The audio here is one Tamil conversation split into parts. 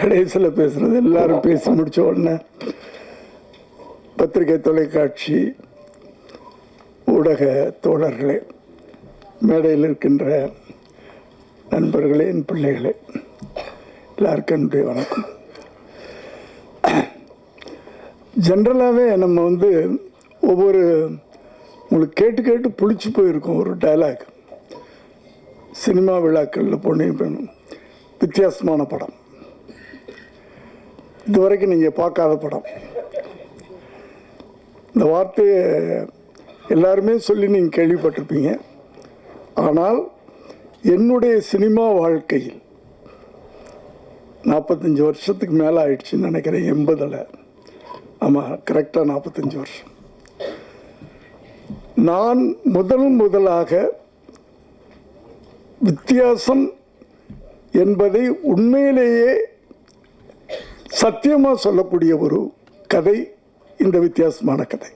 கடைசியில் பேசுகிறது எல்லாரும் பேசி முடித்த உடனே பத்திரிகை தொலைக்காட்சி ஊடக தோழர்களே மேடையில் இருக்கின்ற நண்பர்களே என் பிள்ளைகளே எல்லாருக்கும் என்னுடைய வணக்கம். ஜென்ரலாகவே நம்ம வந்து ஒவ்வொரு உங்களுக்கு கேட்டு கேட்டு புளிச்சு போயிருக்கும் ஒரு டயலாக் சினிமா விழாக்களில் போனீங்க வித்தியாசமான படம். இதுவரைக்கும் நீங்கள் பார்க்காத படம். இந்த வார்த்தையை எல்லாருமே சொல்லி நீங்கள் கேள்விப்பட்டிருப்பீங்க. ஆனால் என்னுடைய சினிமா வாழ்க்கையில் நாற்பத்தஞ்சு வருஷத்துக்கு மேலே ஆயிடுச்சுன்னு நினைக்கிறேன் எண்பதில். ஆமாம் கரெக்டாக நாற்பத்தஞ்சு வருஷம். நான் முதல் முதலாக வித்தியாசம் என்பதை உண்மையிலேயே சத்தியமாக சொல்லக்கூடிய ஒரு கதை இந்த வித்தியாசமான கதை.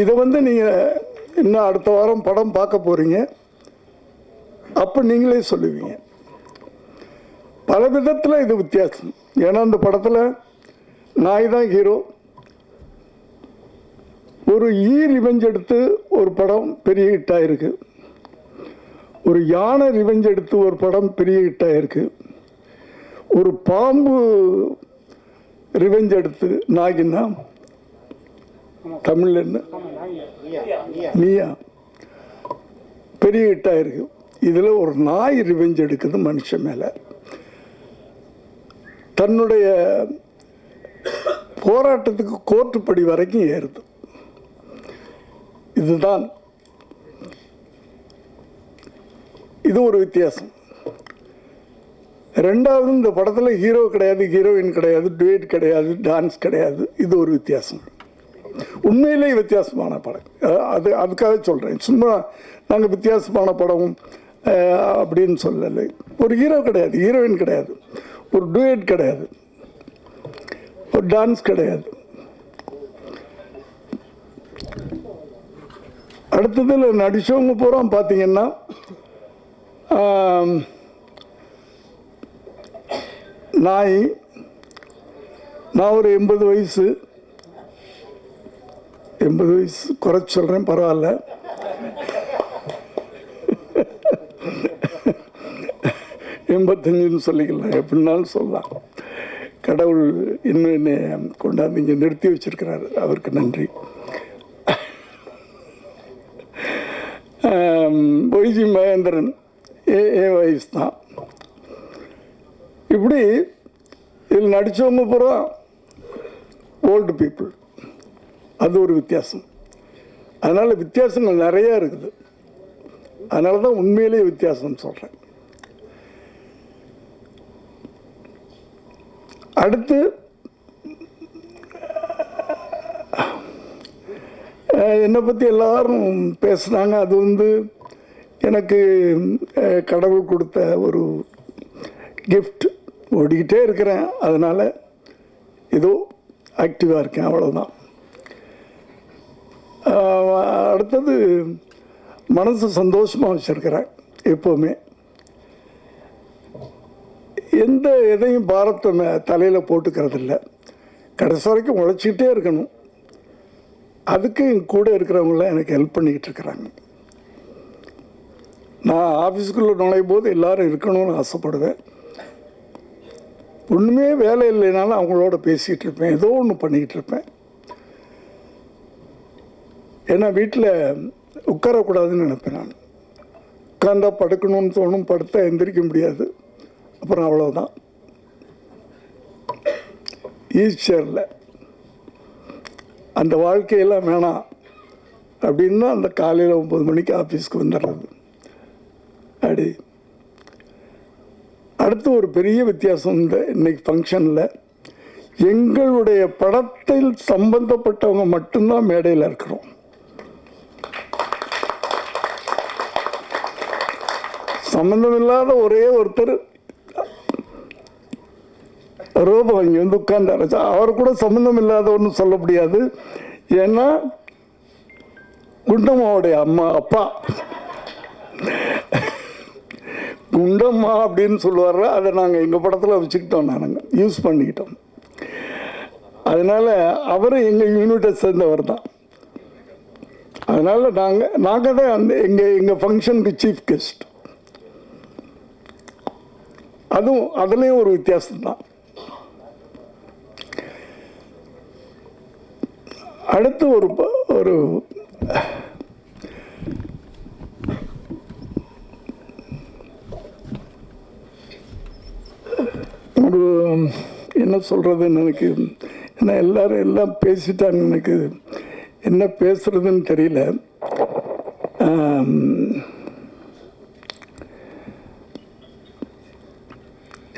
இதை வந்து நீங்கள் இன்னும் அடுத்த வாரம் படம் பார்க்க போகிறீங்க அப்போ நீங்களே சொல்லுவீங்க. பல விதத்தில் இது வித்தியாசம். ஏன்னா அந்த படத்தில் நாய் தான் ஹீரோ. ஒரு ஈ ரிவெஞ்ச் எடுத்து ஒரு படம் பெரிய ஹிட்டாக இருக்குது ஒரு யானை ரிவெஞ்ச் எடுத்து ஒரு படம் பெரிய ஹிட்டாக இருக்குது ஒரு பாம்பு ரிவெஞ்ச் எடுத்து நாகினா தமிழ் என்ன? நீயா? பெரிய ஹிட் ஆயிருக்கு இதில் ஒரு நாய் ரிவெஞ்ச் எடுக்குது மனுஷன் மேலே. தன்னுடைய போராட்டத்துக்கு கோர்ட்டுப்படி வரைக்கும் ஏறுது. இதுதான். இது ஒரு வித்தியாசம். ரெண்டாவது இந்த படத்தில் ஹீரோ கிடையாது ஹீரோயின் கிடையாது டுவேட் கிடையாது டான்ஸ் கிடையாது. இது ஒரு வித்தியாசம். உண்மையிலே வித்தியாசமான படம். அது அதுக்காக சொல்கிறேன் சும்மா நாங்கள் வித்தியாசமான படம் அப்படின்னு சொல்லலை. ஒரு ஹீரோ கிடையாது ஹீரோயின் கிடையாது. ஒரு டுவேட் கிடையாது. ஒரு டான்ஸ் கிடையாது. அடுத்ததில் நடித்தவங்க பூரா பார்த்தீங்கன்னா நாய் நான் ஒரு எண்பது வயசு. எண்பது வயசு குறை சொல்கிறேன் பரவாயில்ல. எண்பத்தஞ்சுன்னு சொல்லிக்கலாம் எப்படின்னாலும் சொல்லலாம். கடவுள் இன்னும் என்னை கொண்டாந்து இங்கே நிறுத்தி வச்சிருக்கிறாரு. அவருக்கு நன்றி. ஒய்ஜி மகேந்திரன் ஏ ஏ வயசு தான். இப்படி இதில் நடித்தவங்க பூரா ஓல்டு பீப்புள் அது ஒரு வித்தியாசம். அதனால் வித்தியாசங்கள் நிறையா இருக்குது. அதனால தான் உண்மையிலேயே வித்தியாசம் சொல்கிறேன் அடுத்து என்னை பற்றி எல்லாரும் பேசுனாங்க. அது வந்து எனக்கு கடவுள் கொடுத்த ஒரு கிஃப்ட் ஓடிக்கிட்டே இருக்கிறேன். அதனால் ஏதோ ஆக்டிவாக இருக்கேன். அவ்வளோதான் அடுத்தது மனசு சந்தோஷமாக வச்சுருக்கிறேன் எப்போவுமே. எந்த எதையும் பாரத்தை தலையில் போட்டுக்கிறது இல்லை கடைசி வரைக்கும் உழைச்சிக்கிட்டே இருக்கணும். அதுக்கு என் கூட இருக்கிறவங்களாம் எனக்கு ஹெல்ப் பண்ணிக்கிட்டு இருக்கிறாங்க. நான் ஆஃபீஸுக்குள்ளே நுழையும் போது எல்லாரும் இருக்கணும்னு ஆசைப்படுவேன். ஒன்றுமே வேலை இல்லைனாலும் அவங்களோட பேசிகிட்டு இருப்பேன். ஏதோ ஒன்று பண்ணிக்கிட்டு இருப்பேன். ஏன்னா வீட்டில் உட்காரக்கூடாதுன்னு நினைப்பேன் நான். உட்காந்தா படுக்கணும்னு தோணும் படுத்தா எந்திரிக்க முடியாது. அப்புறம் அவ்வளோதான் ஈஸ்டரில் அந்த வாழ்க்கையெல்லாம் வேணாம் அப்படின்னா அந்த காலையில் ஒம்பது மணிக்கு ஆஃபீஸ்க்கு வந்துடுறது. அப்படி அடுத்து ஒரு பெரிய வித்தியாசம் இந்த இன்னைக்கு ஃபங்க்ஷனில் எங்களுடைய படத்தில் சம்பந்தப்பட்டவங்க மட்டும்தான் மேடையில் இருக்கிறோம். சம்பந்தமில்லாத ஒரே ஒருத்தர் ரூபம் இங்கே வந்து உட்கார்ந்தார். அவர் கூட சம்பந்தம் இல்லாதவன்னு சொல்ல முடியாது. ஏன்னா குண்டம்மாவுடைய அம்மா அப்பா. குண்டம்மா அப்படின்னு சொல்லுவார்ல அதை நாங்கள் எங்கள் படத்தில் வச்சுக்கிட்டோம் நாங்கள் யூஸ் பண்ணிக்கிட்டோம். அதனால் அவரும் எங்கள் யூனிட்டை சேர்ந்தவர் தான். அதனால் நாங்கள் நாங்கள் தான் அந்த எங்கள் எங்கள் ஃபங்க்ஷனுக்கு சீஃப் கெஸ்ட் அதுவும் அதுலேயும் ஒரு வித்தியாசம் தான். அடுத்து ஒரு ப- ஒரு ஒரு என்ன சொல்கிறதுன்னு எனக்கு ஏன்னா எல்லாரும் எல்லாம் பேசிட்டாங்க எனக்கு என்ன பேசுறதுன்னு தெரியல.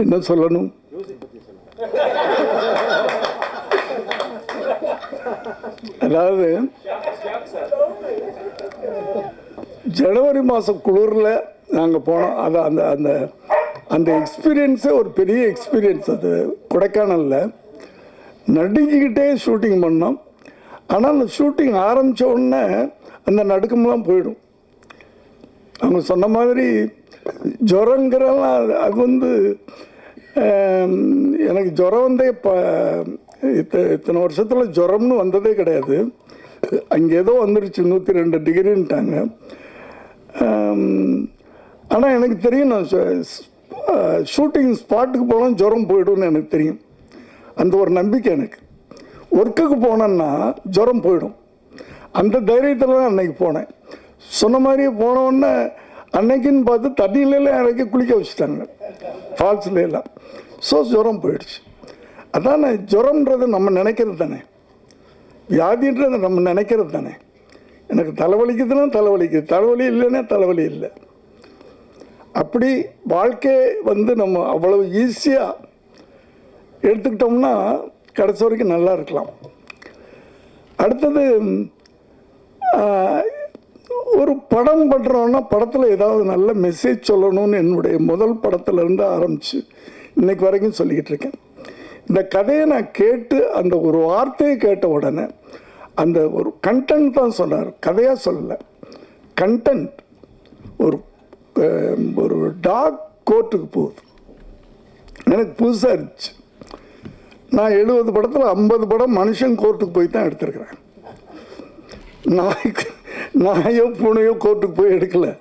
என்ன சொல்லணும்? அதாவது ஜனவரி மாதம் குளிரில் நாங்கள் போனோம். அது அந்த அந்த அந்த எக்ஸ்பீரியன்ஸே ஒரு பெரிய எக்ஸ்பீரியன்ஸ் அது. கொடைக்கானலில் நடுங்கிக்கிட்டே ஷூட்டிங் பண்ணோம். ஆனால் அந்த ஷூட்டிங் ஆரம்பித்த உடனே அந்த நடுக்கம்லாம் போயிடும். அவங்க சொன்ன மாதிரி ஜுரங்கிறலாம் அது- அது வந்து எனக்கு ஜுரம் வந்தே இப்போ இத்தனை வருஷத்தில் ஜுரம்னு வந்ததே கிடையாது. அங்கே ஏதோ வந்துருச்சு நூற்றி ரெண்டு டிகிரின்ட்டாங்க ஆனால் எனக்கு தெரியும் நான் ஷூட்டிங் ஸ்பாட்டுக்கு போனால் ஜுரம் போயிடும்னு எனக்கு தெரியும். அந்த ஒரு நம்பிக்கை எனக்கு. ஒர்க்குக்கு போனேன்னா ஜுரம் போயிடும். அந்த தைரியத்தில் தான் அன்னைக்கு போனேன். சொன்ன மாதிரியே போன அன்னைக்குன்னு பார்த்து தண்ணியிலலாம் இறக்கி குளிக்க வச்சுட்டாங்க. ஃபால்ஸ்லாம் எல்லாம். ஸோ ஜுரம் போயிடுச்சு. அதான் நான் ஜுரம்ன்றது நம்ம நினைக்கிறது தானே. வியாதின்றது நம்ம நினைக்கிறது தானே. எனக்கு தலைவலிக்குதுன்னா தலைவலிக்குது. தலைவலி இல்லைன்னா தலைவலி இல்லை. அப்படி வாழ்க்கை வந்து நம்ம அவ்வளவு ஈஸியாக எடுத்துக்கிட்டோம்னா கடைசி வரைக்கும் நல்லா இருக்கலாம். அடுத்தது ஒரு படம் பண்ணுறோன்னா படத்தில் ஏதாவது நல்ல மெசேஜ் சொல்லணும்னு என்னுடைய முதல் படத்துலேருந்து ஆரம்பித்து இன்றைக்கு வரைக்கும் சொல்லிக்கிட்டு இருக்கேன். இந்த கதையை நான் கேட்டு அந்த ஒரு வார்த்தையை கேட்ட உடனே அந்த ஒரு கண்டென்ட் தான் சொன்னார். கதையாக சொல்லலை. கண்டென்ட் ஒரு ஒரு டாக் கோர்ட்டுக்கு போகுது. எனக்கு புதுசாக இருந்துச்சு. நான் எழுபது படத்தில் ஐம்பது படம் மனுஷன் கோர்ட்டுக்கு போய் தான் எடுத்திருக்கிறேன். நாய்க்கு நாயோ பூனையோ கோர்ட்டுக்கு போய் எடுக்கல.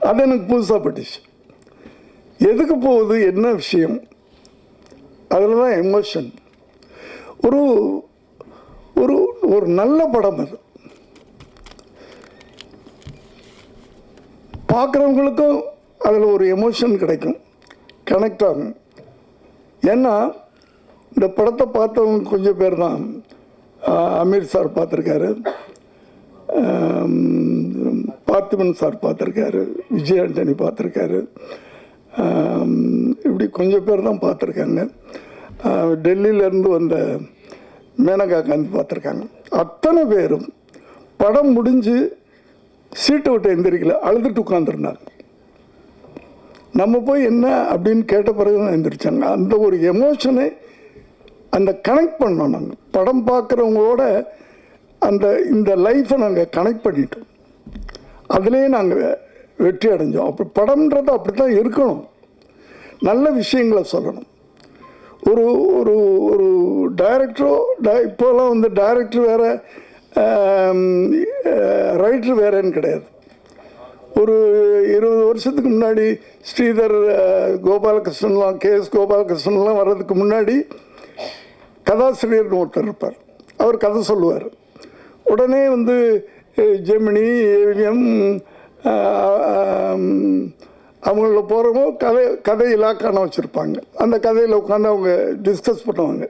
அது எனக்கு புதுசாக பட்டுச்சு. எதுக்கு போகுது என்ன விஷயம்? அதில் தான் எமோஷன் ஒரு ஒரு ஒரு நல்ல படம் அது. பார்க்குறவங்களுக்கும் அதில் ஒரு எமோஷன் கிடைக்கும். கனெக்ட் ஆகும். ஏன்னா இந்த படத்தை பார்த்தவங்க கொஞ்சம் பேர் தான். அமீர் சார் பார்த்துருக்காரு. பார்த்திபன் சார் பார்த்துருக்காரு. விஜய் ஆண்டனி பார்த்துருக்காரு. இப்படி கொஞ்சம் பேர் தான் பார்த்துருக்காங்க. டெல்லியிலேருந்து வந்த மேனகா காந்தி பார்த்துருக்காங்க. அத்தனை பேரும் படம் முடிஞ்சு சீட்டை விட்டு எந்திரிக்கல அழுதுட்டு உட்காந்துருந்தாங்க நம்ம போய் என்ன அப்படின்னு கேட்ட பிறகு தான் எந்திரிச்சாங்க. அந்த ஒரு எமோஷனை அந்த கனெக்ட் பண்ணோம் நாங்கள் படம் பார்க்குறவங்களோட அந்த இந்த லைஃப்பை நாங்கள் கனெக்ட் பண்ணிட்டோம். அதுலேயே நாங்கள் வெற்றி அடைஞ்சோம். அப்படி படம்ன்றது அப்படி தான் இருக்கணும். நல்ல விஷயங்களை சொல்லணும். ஒரு ஒரு ஒரு டைரக்டரோ இப்போலாம் வந்து டைரக்டர் வேறு ரைட்டர் வேறேன்னு கிடையாது. ஒரு இருபது வருஷத்துக்கு முன்னாடி ஸ்ரீதர் கோபாலகிருஷ்ணன்லாம் கே எஸ் கோபாலகிருஷ்ணன்லாம் வர்றதுக்கு முன்னாடி கதாசிரியர்னு ஒருத்தர் இருப்பார். அவர் கதை சொல்லுவார். உடனே வந்து ஜெமினி ஏவிஎம் அவங்கள போகிறவங்க கதை கதை இலாக்கான வச்சுருப்பாங்க. அந்த கதையில் உட்காந்து அவங்க டிஸ்கஸ் பண்ணுவாங்க.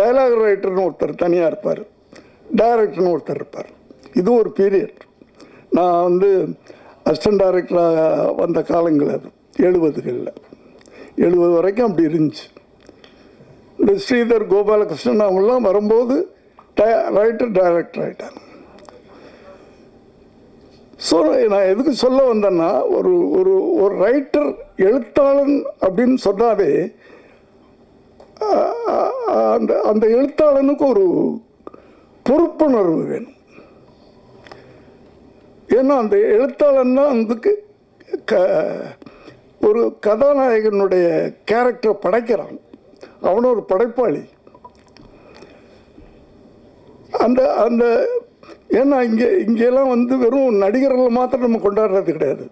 டைலாக் ரைட்டர்னு ஒருத்தர் தனியாக இருப்பார். டைரக்டர்னு ஒருத்தர் இருப்பார். இது ஒரு பீரியட் நான் வந்து அசிஸ்டன்ட் டைரக்டராக வந்த காலங்கள் அது. எழுபதுகளில். எழுபது வரைக்கும் அப்படி இருந்துச்சு. இந்த ஸ்ரீதர் கோபாலகிருஷ்ணன் அவங்கெல்லாம் வரும்போது ரைட்டர் டைரக்டர் ஆகிட்டாங்க ஸோ நான் எதுக்கு சொல்ல வந்தேன்னா ஒரு ஒரு ஒரு ரைட்டர் எழுத்தாளன் அப்படின்னு சொன்னாவே அந்த அந்த எழுத்தாளனுக்கு ஒரு பொறுப்புணர்வு வேணும். ஏன்னா அந்த எழுத்தாளன் தான் அதுக்கு க ஒரு கதாநாயகனுடைய கேரக்டரை படைக்கிறான். அவனும் ஒரு படைப்பாளி. அந்த அந்த ஏன்னா இங்கே இங்கெல்லாம் வந்து வெறும் நடிகர்களை மாத்திரம் நம்ம கொண்டாடுறது கிடையாது.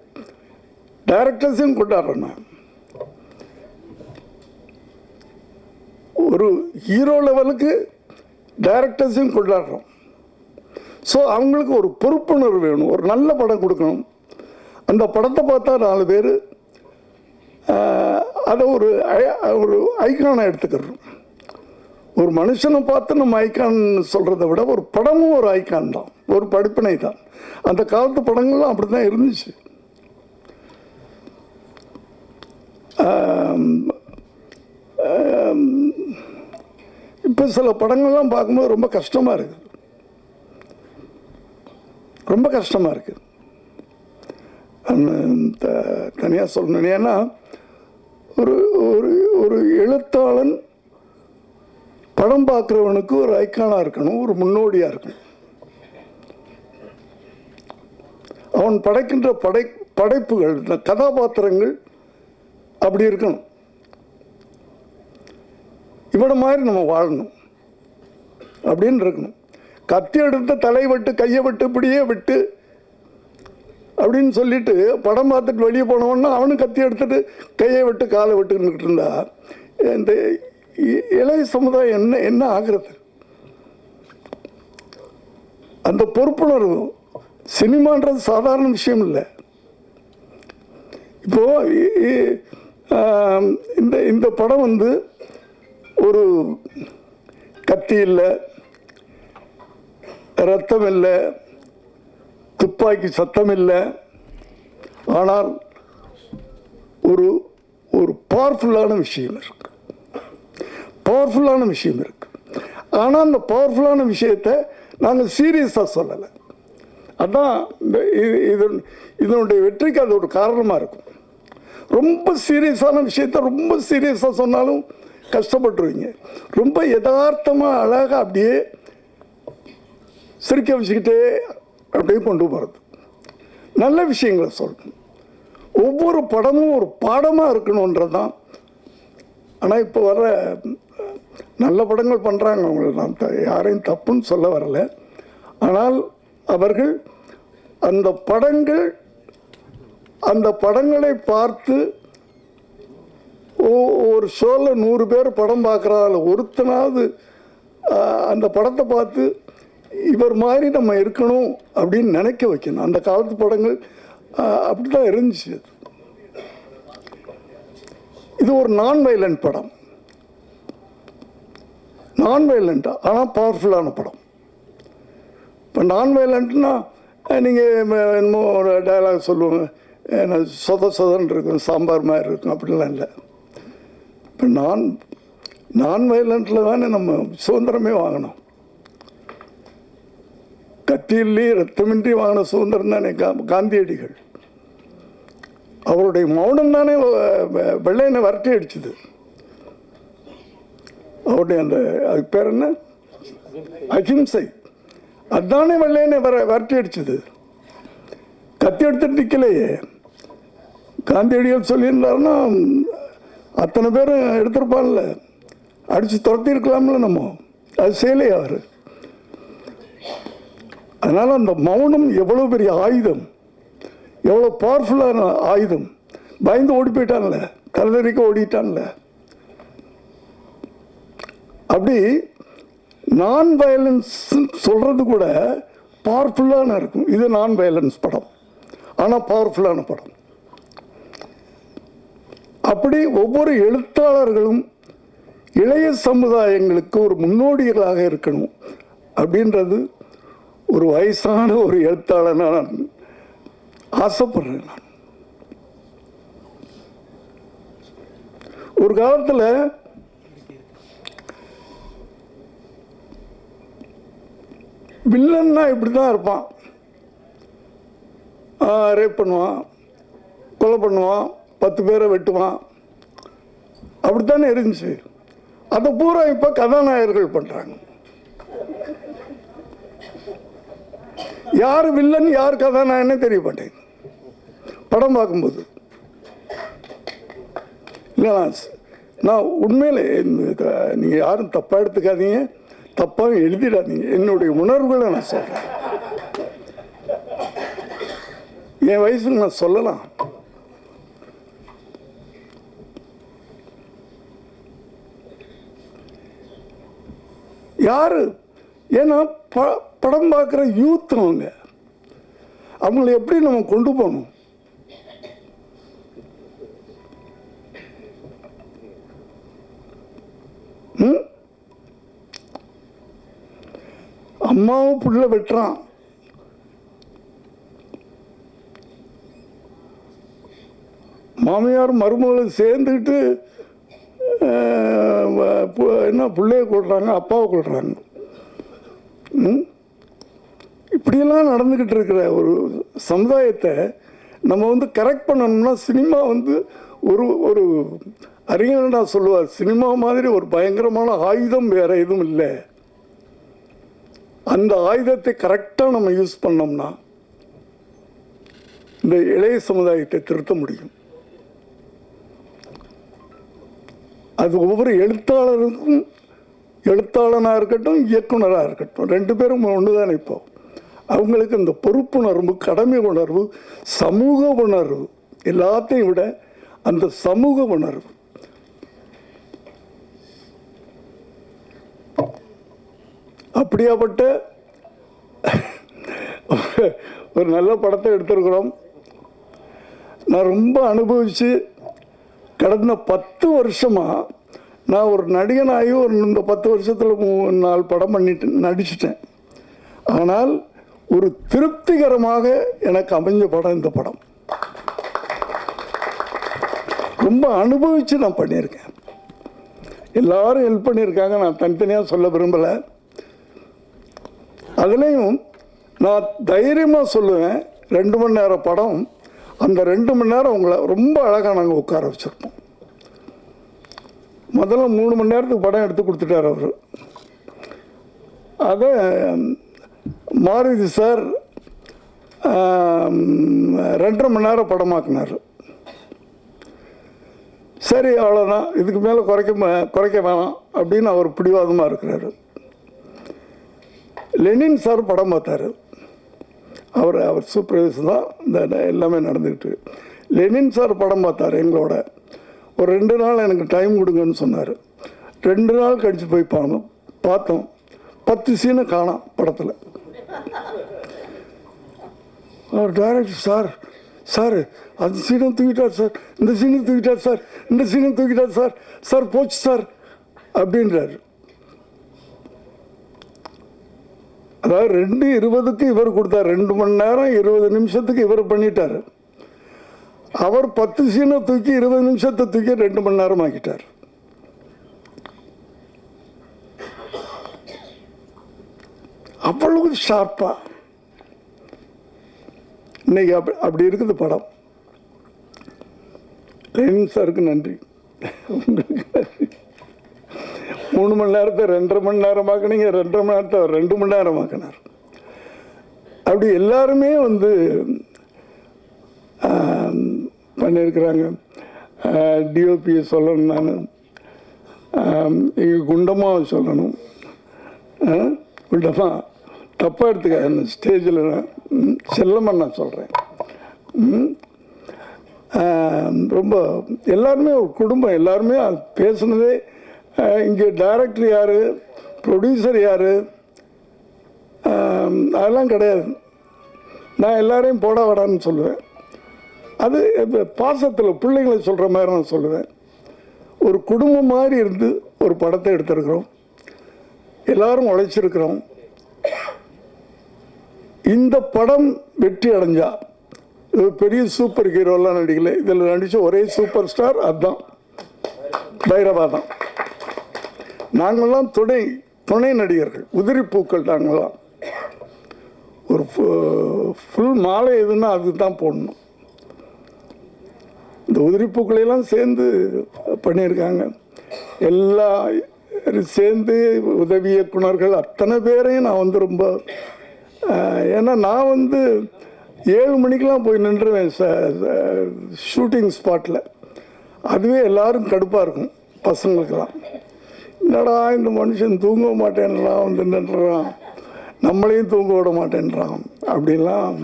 டைரக்டர்ஸையும் கொண்டாடுறோம் ஒரு ஹீரோ லெவலுக்கு டைரக்டர்ஸையும் கொண்டாடுறோம். ஸோ அவங்களுக்கு ஒரு பொறுப்புணர்வு வேணும். ஒரு நல்ல படம் கொடுக்கணும். அந்த படத்தை பார்த்தா நாலு பேர் அதை ஒரு ஐ- ஒரு ஐக்கானை எடுத்துக்கிறோம். ஒரு மனுஷனை பார்த்து நம்ம ஐக்கான் சொல்கிறத விட ஒரு படமும் ஒரு ஐக்கான் தான். ஒரு படிப்பினை தான். அந்த காலத்து படங்கள்லாம் அப்படி தான் இருந்துச்சு இப்போ சில படங்கள்லாம் பார்க்கும்போது ரொம்ப கஷ்டமாக இருக்குது ரொம்ப கஷ்டமாக இருக்குது தனியாக சொல்லணும் ஏன்னா ஒரு ஒரு ஒரு எழுத்தாளன் படம் பார்க்குறவனுக்கு ஒரு ஐக்கானாக இருக்கணும் ஒரு முன்னோடியாக இருக்கணும். அவன் படைக்கின்ற படை படைப்புகள் இந்த கதாபாத்திரங்கள் அப்படி இருக்கணும். இவனை மாதிரி நம்ம வாழணும். அப்படின்னு இருக்கணும். கத்தி எடுத்த தலை வெட்டு கையை வெட்டு இப்படியே விட்டு அப்படின்னு சொல்லிட்டு படம் பார்த்துட்டு வெளியே போனவொன்னா அவனும் கத்தி எடுத்துட்டு கையை விட்டு காலை விட்டுக்கிட்டு இருந்தா. இந்த இ- இளைய சமுதாயம் என்ன என்ன ஆகிறது? அந்த பொறுப்புணர்வு. சினிமான்றது சாதாரண விஷயம் இல்லை. இப்போது இந்த இந்த படம் வந்து ஒரு கத்தி இல்லை ரத்தம் இல்லை துப்பாக்கி சத்தம் இல்லை. ஆனால் ஒரு ஒரு பவர்ஃபுல்லான விஷயம் இருக்கு. பவர்ஃபுல்லான விஷயம் இருக்கு. ஆனால் அந்த பவர்ஃபுல்லான விஷயத்தை நாங்கள் சீரியஸாக சொல்லலை. அதான் இந்த இது இது- இதனுடைய வெற்றிக்கு அது ஒரு காரணமாக இருக்கும். ரொம்ப சீரியஸான விஷயத்த ரொம்ப சீரியஸாக சொன்னாலும் கஷ்டப்பட்டுருவீங்க. ரொம்ப யதார்த்தமாக அழகாக அப்படியே சிரிக்க வச்சுக்கிட்டே அப்படியே கொண்டு போகிறது நல்ல விஷயங்களை சொல்லணும். ஒவ்வொரு படமும் ஒரு பாடமாக இருக்கணுன்றது தான் ஆனால் இப்போ வர நல்ல படங்கள் பண்ணுறாங்க அவங்கள. நான் த- யாரையும் தப்புன்னு சொல்ல வரல. ஆனால் அவர்கள் அந்த படங்கள் அந்த படங்களை பார்த்து ஒரு ஷோவில் நூறு பேர் படம் பார்க்குறாள். ஒருத்தனாவது அந்த படத்தை பார்த்து இவர் மாதிரி நம்ம இருக்கணும் அப்படின்னு நினைக்க வைக்கணும். அந்த காலத்து படங்கள் அப்படி தான் இருந்துச்சு அது. இது ஒரு நான் வைலண்ட் படம். நான் வைலண்ட்டாக ஆனால் பவர்ஃபுல்லான படம். இப்போ நான் வைலண்ட்னா நீங்கள் என்னமோ ஒரு டைலாக் சொல்லுவாங்க. என்ன சொத சொதன்னு இருக்கும் சாம்பார் மாதிரி இருக்கும் அப்படிலாம் இல்லை. இப்போ நான் நான் வைலண்ட்டில் தானே நம்ம சுதந்திரமே வாங்கினோம் கத்தியிலே ரத்தமின்றி வாங்கின சுதந்திரம் தானே கா காந்தியடிகள். அவருடைய மௌனம் தானே வெள்ளையனை வரட்டி அடிச்சுது. அவருடைய அந்த அதுக்கு பேர் என்ன? அஹிம்சை. அதானே வெள்ளையனை வர வரட்டி அடிச்சுது. கத்தி எடுத்துட்டு நிற்கலையே காந்தியடிகள் சொல்லியிருந்தாருன்னா அத்தனை பேரும் எடுத்திருப்பான்ல அடித்து துரத்திருக்கலாம்ல நம்ம. அது செய்யலையே அவர். அதனால் அந்த மௌனம் எவ்வளோ பெரிய ஆயுதம். எவ்வளோ பவர்ஃபுல்லான ஆயுதம். பயந்து ஓடி போயிட்டான்ல. தலைதறிக்க ஓடிட்டான்ல. அப்படி நான் வயலன்ஸ் சொல்கிறது கூட பவர்ஃபுல்லான இருக்கும். இது நான் வயலன்ஸ் படம். ஆனால் பவர்ஃபுல்லான படம். அப்படி ஒவ்வொரு எழுத்தாளர்களும் இளைய சமுதாயங்களுக்கு ஒரு முன்னோடிகளாக இருக்கணும் அப்படின்றது ஒரு வயசான ஒரு எழுத்தாளனா நான் ஆசைப்படுறேன் நான். ஒரு காலத்தில் வில்லன்னா இப்படி தான் இருப்பான் ரேப் பண்ணுவான் கொலை பண்ணுவான் பத்து பேரை வெட்டுவான். அப்படித்தானே இருந்துச்சு. அதை பூரா இப்போ கதாநாயகர்கள் பண்ணுறாங்க யார் வில்லன் யார் கதாநாயகனே தெரிய மாட்டேங்குது படம் பார்க்கும்போது. இல்லை நான் உண்மையில் நான் நீங்கள் யாரும் தப்பாக எடுத்துக்காதீங்க. தப்பாக எழுதிடாதீங்க. என்னுடைய உணர்வுகளை நான் சொல்கிறேன் என் வயசுக்கு நான் சொல்லலாம். யாரு? ஏன்னா ப படம் பார்க்குற யூத் அவங்க. அவங்கள எப்படி நம்ம கொண்டு போகணும்? அம்மாவும் புள்ள வெட்டுறான். மாமியார் மருமகளும் சேர்ந்துக்கிட்டு என்ன பிள்ளைய கொள்றாங்க அப்பாவை கொள்றாங்க இப்படியெல்லாம் நடந்துக்கிட்டு இருக்கிற ஒரு சமுதாயத்தை நம்ம வந்து கரெக்ட் பண்ணணும்னா சினிமா வந்து ஒரு ஒரு அறிஞர் சொல்லுவார் சினிமா மாதிரி ஒரு பயங்கரமான ஆயுதம் வேற எதுவும் இல்லை. அந்த ஆயுதத்தை கரெக்டாக நம்ம யூஸ் பண்ணோம்னா இந்த இளைய சமுதாயத்தை திருத்த முடியும். அது ஒவ்வொரு எழுத்தாளருக்கும் எழுத்தாளனாக இருக்கட்டும் இயக்குனராக இருக்கட்டும் ரெண்டு பேரும் ஒன்று தானே இப்போ. அவங்களுக்கு இந்த பொறுப்புணர்வு கடமை உணர்வு சமூக உணர்வு எல்லாத்தையும் விட அந்த சமூக உணர்வு. அப்படியாப்பட்ட ஒரு நல்ல படத்தை எடுத்திருக்கிறோம். நான் ரொம்ப அனுபவித்து கடந்த பத்து வருஷமாக நான் ஒரு நடிகனாகி ஒரு இந்த பத்து வருஷத்தில் நாலு படம் பண்ணிட்டு நடிச்சிட்டேன். ஆனால் ஒரு திருப்திகரமாக எனக்கு அமைஞ்ச படம் இந்த படம். ரொம்ப அனுபவித்து நான் பண்ணியிருக்கேன். எல்லாரும் ஹெல்ப் பண்ணியிருக்காங்க நான் தனித்தனியாக சொல்ல விரும்பலை. அதுலேயும் நான் தைரியமாக சொல்லுவேன் ரெண்டு மணி நேரம் படம் அந்த ரெண்டு மணி நேரம் உங்களை ரொம்ப அழகாக நாங்கள் உட்கார வச்சுருப்போம். முதல்ல மூணு மணி நேரத்துக்கு படம் எடுத்து கொடுத்துட்டார் அவர். அதை மாருதி சார் ரெண்டரை மணி நேரம் படமாக்குனார். சரி அவ்வளோதான் இதுக்கு மேலே குறைக்க குறைக்க வேணாம் அப்படின்னு அவர் பிடிவாதமாக இருக்கிறாரு. லெனின் சார் படம் பார்த்தாரு. அவர் அவர் சூப்பர்வைஸ் தான் இந்த எல்லாமே நடந்துக்கிட்டு லெனின் சார் படம் பார்த்தாரு எங்களோட. ஒரு ரெண்டு நாள் எனக்கு டைம் கொடுங்கன்னு சொன்னார். ரெண்டு நாள் கழித்து போய் பார்த்தோம் பார்த்தோம். பத்து சீனை காணோம் படத்தில். அவர் டைரக்டர் சார் சார் அந்த சீனை தூக்கிட்டார் சார். இந்த சீனை தூக்கிட்டார் சார். இந்த சீனை தூக்கிட்டார் சார். சார் போச்சு சார். அப்படின்றாரு. அதாவது ரெண்டு இருபதுக்கு இவர் கொடுத்தார். ரெண்டு மணி நேரம் இருபது நிமிஷத்துக்கு இவர் பண்ணிட்டார். அவர் பத்து சீனை தூக்கி இருபது நிமிஷத்தை தூக்கி ரெண்டு மணி நேரம் ஆக்கிட்டார். அவ்வளவு ஷார்ப்பா இன்னைக்கு அப்படி அப்படி இருக்குது படம். லெனின் சாருக்கு நன்றி. உங்களுக்கு நன்றி. மூணு மணி நேரத்தை ரெண்டரை மணி நேரம் ஆக்குனீங்க ரெண்டரை மணி நேரத்தை ரெண்டு மணி நேரம் ஆக்கினார் அப்படி எல்லாருமே வந்து பண்ணியிருக்கிறாங்க. டிஓபியை சொல்லணும் நான். எங்கள் குண்டமாக சொல்லணும். ஆ, குண்டமா தப்பாக எடுத்துக்க அந்த ஸ்டேஜில் செல்லமாக நான் சொல்கிறேன் ரொம்ப எல்லாருமே ஒரு குடும்பம் எல்லாருமே பேசுனதே இங்கே டைரக்டர் யார்? ப்ரொடியூசர் யார்? அதெல்லாம் கிடையாது. நான் எல்லாரையும் போட வேடான்னு சொல்லுவேன். அது பாசத்தில் பிள்ளைங்களை சொல்கிற மாதிரி நான் சொல்லுவேன். ஒரு குடும்பம் மாதிரி இருந்து ஒரு படத்தை எடுத்திருக்கிறோம். எல்லாரும் உழைச்சிருக்கிறோம். இந்த படம் வெற்றி அடைஞ்சா இது பெரிய சூப்பர் ஹீரோலாம் நடிக்கல. இதில் நடித்த ஒரே சூப்பர் ஸ்டார் அதுதான். பைரவா தான். நாங்கள்லாம் துணை துணை நடிகர்கள் உதிரி பூக்கள் நாங்கள்லாம். ஒரு ஃபுல் மாலை எதுன்னா அதுக்கு தான் போடணும். இந்த உதிரிப்பூக்களையெல்லாம் சேர்ந்து பண்ணியிருக்காங்க. எல்லா சேர்ந்து உதவி இயக்குனர்கள் அத்தனை பேரையும் நான் வந்து ரொம்ப ஏன்னா நான் வந்து ஏழு மணிக்கெலாம் போய் நின்றுவேன் ஷூட்டிங் ஸ்பாட்டில் அதுவே எல்லாரும் கடுப்பாக இருக்கும் பசங்களுக்கெல்லாம். என்னடா இந்த மனுஷன் தூங்க மாட்டேன்றான் வந்து நின்றுறான் நம்மளையும் தூங்க விட மாட்டேன்றான் அப்படின்லாம்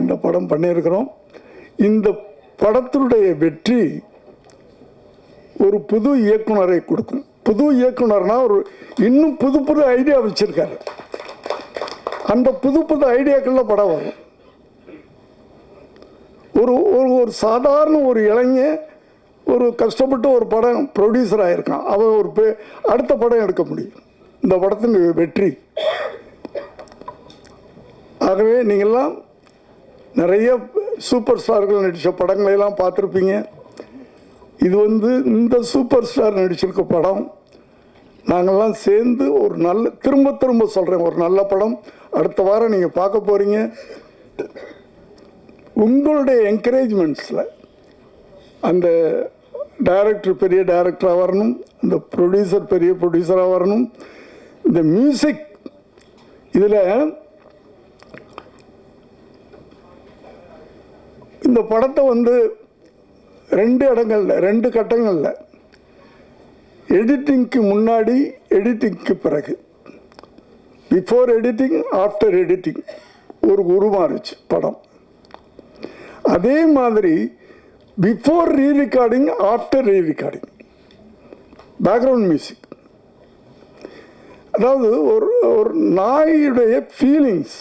இந்த படம் பண்ணியிருக்கிறோம். இந்த படத்தினுடைய வெற்றி ஒரு புது இயக்குனரை கொடுக்கும். புது இயக்குனர்னா ஒரு இன்னும் புது புது ஐடியா வச்சிருக்காரு. அந்த புது புது ஐடியாக்களில் படம் வரும். ஒரு ஒரு ஒரு சாதாரண ஒரு இளைஞன் ஒரு கஷ்டப்பட்டு ஒரு படம் ப்ரொடியூசர் ஆகியிருக்கான் அவன் ஒரு பே அடுத்த படம் எடுக்க முடியும். இந்த படத்தின் வெற்றி. ஆகவே நீங்கள்லாம் நிறைய சூப்பர் ஸ்டார்கள் நடித்த படங்களையெல்லாம் பார்த்துருப்பீங்க. இது வந்து இந்த சூப்பர் ஸ்டார் நடிச்சிருக்க படம். நாங்கள்லாம் சேர்ந்து ஒரு நல்ல திரும்ப திரும்ப சொல்கிறேன் ஒரு நல்ல படம். அடுத்த வாரம் நீங்கள் பார்க்க போகிறீங்க உங்களுடைய என்கரேஜ்மெண்ட்ஸில் அந்த டைரக்டர் பெரிய டைரக்டராக வரணும் அந்த ப்ரொடியூசர் பெரிய ப்ரொடியூசராக வரணும். இந்த மியூசிக் இதில் இந்த படத்தை வந்து ரெண்டு இடங்களில் ரெண்டு கட்டங்களில். எடிட்டிங்க்கு முன்னாடி எடிட்டிங்க்கு பிறகு. பிஃபோர் எடிட்டிங் ஆஃப்டர் எடிட்டிங் ஒரு உருமாறுச்சு படம். அதே மாதிரி before re recording after re recording background music அதாவது ஒரு ஒரு நாயுடைய ஃபீலிங்ஸ்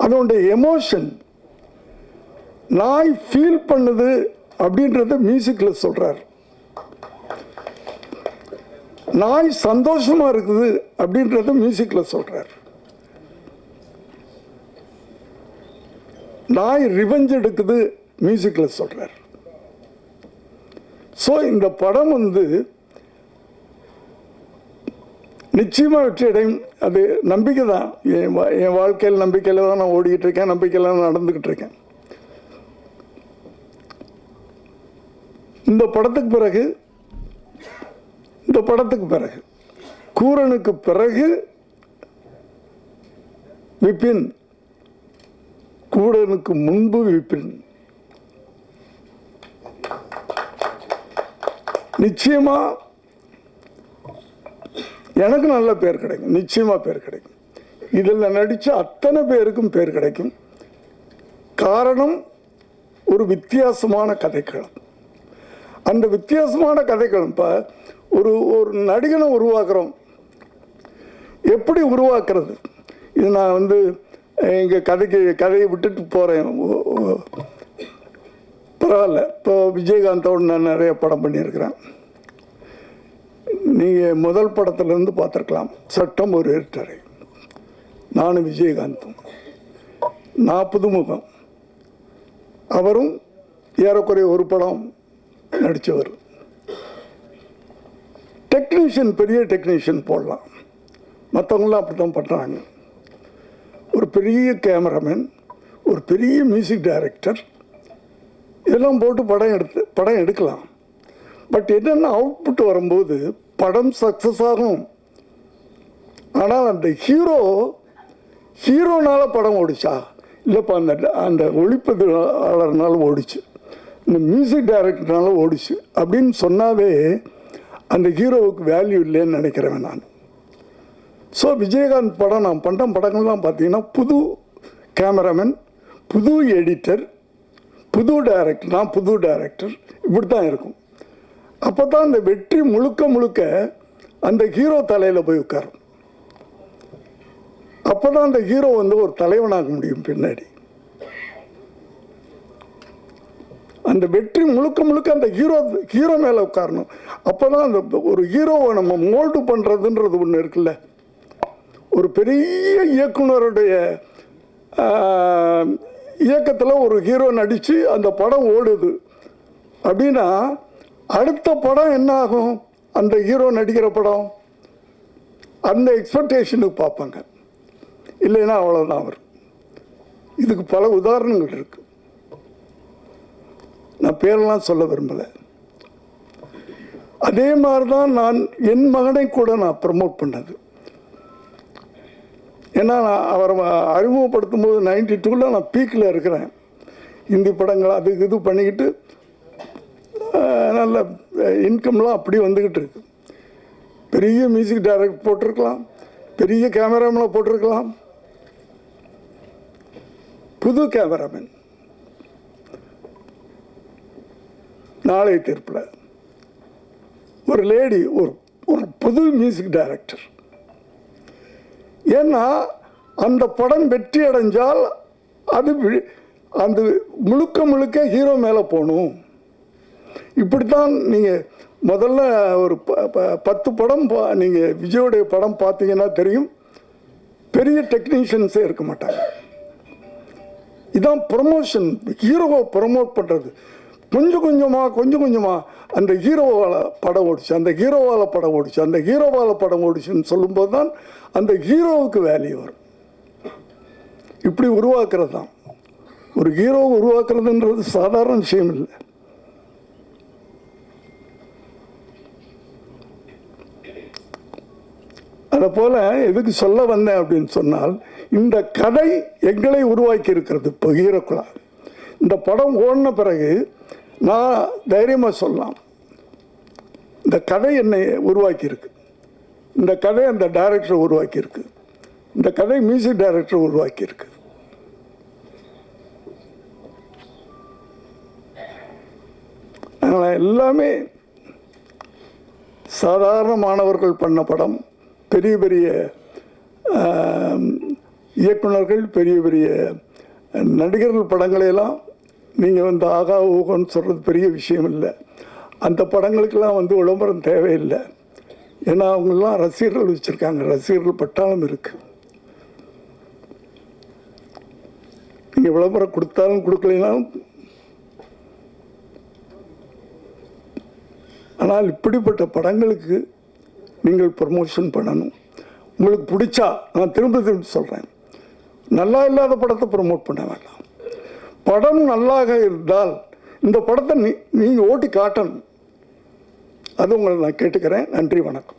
அதனுடைய எமோஷன் நாய் ஃபீல் பண்ணுது அப்படின்றத மியூசிக்கில் சொல்கிறார் நாய் சந்தோஷமாக இருக்குது அப்படின்றத மியூசிக்கில் சொல்கிறார் நாய் ரிவெஞ்ச் எடுக்குது மியூசிக்கில் சொல்கிறார் ஸோ இந்த படம் வந்து நிச்சயமாக வெற்றி அடையும். அது நம்பிக்கை தான். என் வா- என் வாழ்க்கையில் நம்பிக்கையில் தான் நான் ஓடிக்கிட்டு இருக்கேன் நம்பிக்கையில் தான் நடந்துக்கிட்டு இருக்கேன். இந்த படத்துக்கு பிறகு இந்த படத்துக்கு பிறகு கூரனுக்கு பிறகு விபின் கூடனுக்கு முன்பு விபின் நிச்சயமாக எனக்கு நல்ல பேர் கிடைக்கும். நிச்சயமாக பேர் கிடைக்கும். இதில் நடித்த அத்தனை பேருக்கும் பேர் கிடைக்கும். காரணம் ஒரு வித்தியாசமான கதைக்களம். அந்த வித்தியாசமான கதைக்களம் இப்போ ஒரு ஒரு நடிகனை உருவாக்குறோம். எப்படி உருவாக்குறது? இது நான் வந்து எங்கள் கதைக்கு கதையை விட்டுட்டு போகிறேன் பரவாயில்ல. இப்போ விஜயகாந்தோடு நான் நிறைய படம் பண்ணியிருக்கிறேன். நீங்கள் முதல் படத்துலேருந்து பார்த்துருக்கலாம். சட்டம் ஒரு இருட்டறை நானும் விஜயகாந்தும். நான் புதுமுகம் அவரும் ஏறக்குறைய ஒரு படம் நடித்தவர். டெக்னீஷியன் பெரிய டெக்னீஷியன் போடலாம். மற்றவங்களாம் அப்படி தான் பண்ணுறாங்க ஒரு பெரிய கேமராமேன் ஒரு பெரிய மியூசிக் டைரக்டர் இதெல்லாம் போட்டு படம் எடுத்து படம் எடுக்கலாம். பட் என்னென்ன அவுட்புட் வரும்போது படம் சக்ஸஸ் ஆகும். ஆனால் அந்த ஹீரோ ஹீரோனால் படம் ஓடிச்சா இல்லைப்பா அந்த அந்த ஒளிப்பதிவாளர்னால ஓடிச்சு இந்த மியூசிக் டைரக்டர்னால ஓடிச்சு அப்படின்னு சொன்னாவே அந்த ஹீரோவுக்கு வேல்யூ இல்லைன்னு நினைக்கிறேன் நான். ஸோ விஜயகாந்த் படம் நான் பண்ணுற படங்கள்லாம் பார்த்தீங்கன்னா புது கேமராமேன் புது எடிட்டர் புது டைரக்டர் நான் புது டைரக்டர் இப்படி தான் இருக்கும். அப்போ தான் அந்த வெற்றி முழுக்க முழுக்க அந்த ஹீரோ தலையில் போய் உட்காரும். அப்போ தான் அந்த ஹீரோ வந்து ஒரு தலைவனாக முடியும் பின்னாடி. அந்த வெற்றி முழுக்க முழுக்க அந்த ஹீரோ ஹீரோ மேலே உட்காரணும். அப்போ தான் அந்த ஒரு ஹீரோவை நம்ம மோல்டு பண்ணுறதுன்றது ஒன்று இருக்குல்ல. ஒரு பெரிய இயக்குனருடைய இயக்கத்தில் ஒரு ஹீரோ நடித்து அந்த படம் ஓடுது. அப்படின்னா அடுத்த படம் என்ன ஆகும் அந்த ஹீரோ நடிக்கிற படம்? அந்த எக்ஸ்பெக்டேஷனுக்கு பார்ப்பாங்க. இல்லைன்னா அவ்வளோதான் அவர் இதுக்கு பல உதாரணங்கள் இருக்கு. நான் பேரெல்லாம் சொல்ல விரும்பலை. அதே மாதிரி தான் நான் என் மகனை கூட நான் ப்ரமோட் பண்ணது. ஏன்னா நான் அவரை அறிமுகப்படுத்தும் போது நைன்டி டூவில் நான் பீக்கில் இருக்கிறேன். ஹிந்தி படங்கள் அது இது பண்ணிக்கிட்டு நல்ல இன்கம்லாம் அப்படி வந்துக்கிட்டு இருக்கு. பெரிய மியூசிக் டைரக்ட் போட்டிருக்கலாம். பெரிய கேமராமேனை போட்டிருக்கலாம். புது கேமராமேன் நாளை தீர்ப்பில் ஒரு லேடி ஒரு ஒரு புது மியூசிக் டைரக்டர் ஏன்னா அந்த படம் வெற்றி அடைஞ்சால் அது அந்த முழுக்க முழுக்க ஹீரோ மேலே போகணும். இப்படித்தான் நீங்கள் முதல்ல ஒரு ப- ப- பத்து படம் நீங்கள் விஜயோடைய படம் பார்த்தீங்கன்னா தெரியும். பெரிய டெக்னீஷியன்ஸே இருக்க மாட்டாங்க. இதான் ப்ரொமோஷன் ஹீரோவை ப்ரொமோட் பண்ணுறது கொஞ்சம் கொஞ்சமாக கொஞ்சம் கொஞ்சமாக அந்த ஹீரோவால் படம் ஓடிச்சு. அந்த ஹீரோவால் படம் ஓடிச்சு. அந்த ஹீரோவால் படம் ஓடிச்சுன்னு சொல்லும்போது தான் அந்த ஹீரோவுக்கு வேல்யூ வரும். இப்படி உருவாக்குறது தான். ஒரு ஹீரோவை உருவாக்குறதுன்றது சாதாரண விஷயம் இல்லை. அதை போல எதுக்கு சொல்ல வந்தேன் அப்படின்னு சொன்னால் இந்த கதை எங்களை உருவாக்கி இருக்கிறது இப்போ ஹீரோக்குழா இந்த படம் ஓடின பிறகு நான் தைரியமாக சொல்லலாம். இந்த கதை என்னை உருவாக்கியிருக்கு. இந்த கதை அந்த டைரக்டரை உருவாக்கியிருக்கு. இந்த கதை மியூசிக் டைரக்டரை உருவாக்கியிருக்கு. அதனால் எல்லாமே சாதாரண மாணவர்கள் பண்ண படம். பெரிய பெரிய இயக்குநர்கள் இயக்குனர்கள் பெரிய பெரிய நடிகர்கள் படங்களையெல்லாம் நீங்கள் வந்து ஆகா ஊகன்னு சொல்கிறது பெரிய விஷயம் இல்லை. அந்த படங்களுக்கெல்லாம் வந்து விளம்பரம் தேவையில்லை. ஏன்னா அவங்கெல்லாம் ரசிகர்கள் வச்சுருக்காங்க. ரசிகர்கள் பட்டாளம் இருக்குது நீங்கள் விளம்பரம் கொடுத்தாலும் கொடுக்கலைனாலும் ஆனால் இப்படிப்பட்ட படங்களுக்கு நீங்கள் ப்ரமோஷன் பண்ணணும். உங்களுக்கு பிடிச்சா நான் திரும்ப திரும்ப சொல்கிறேன் நல்லா இல்லாத படத்தை ப்ரமோட் பண்ண வேண்டாம். படம் நல்லாக இருந்தால் இந்த படத்தை நீ நீங்கள் ஓட்டி காட்டணும். அது உங்களை நான் கேட்டுக்கிறேன். நன்றி வணக்கம்.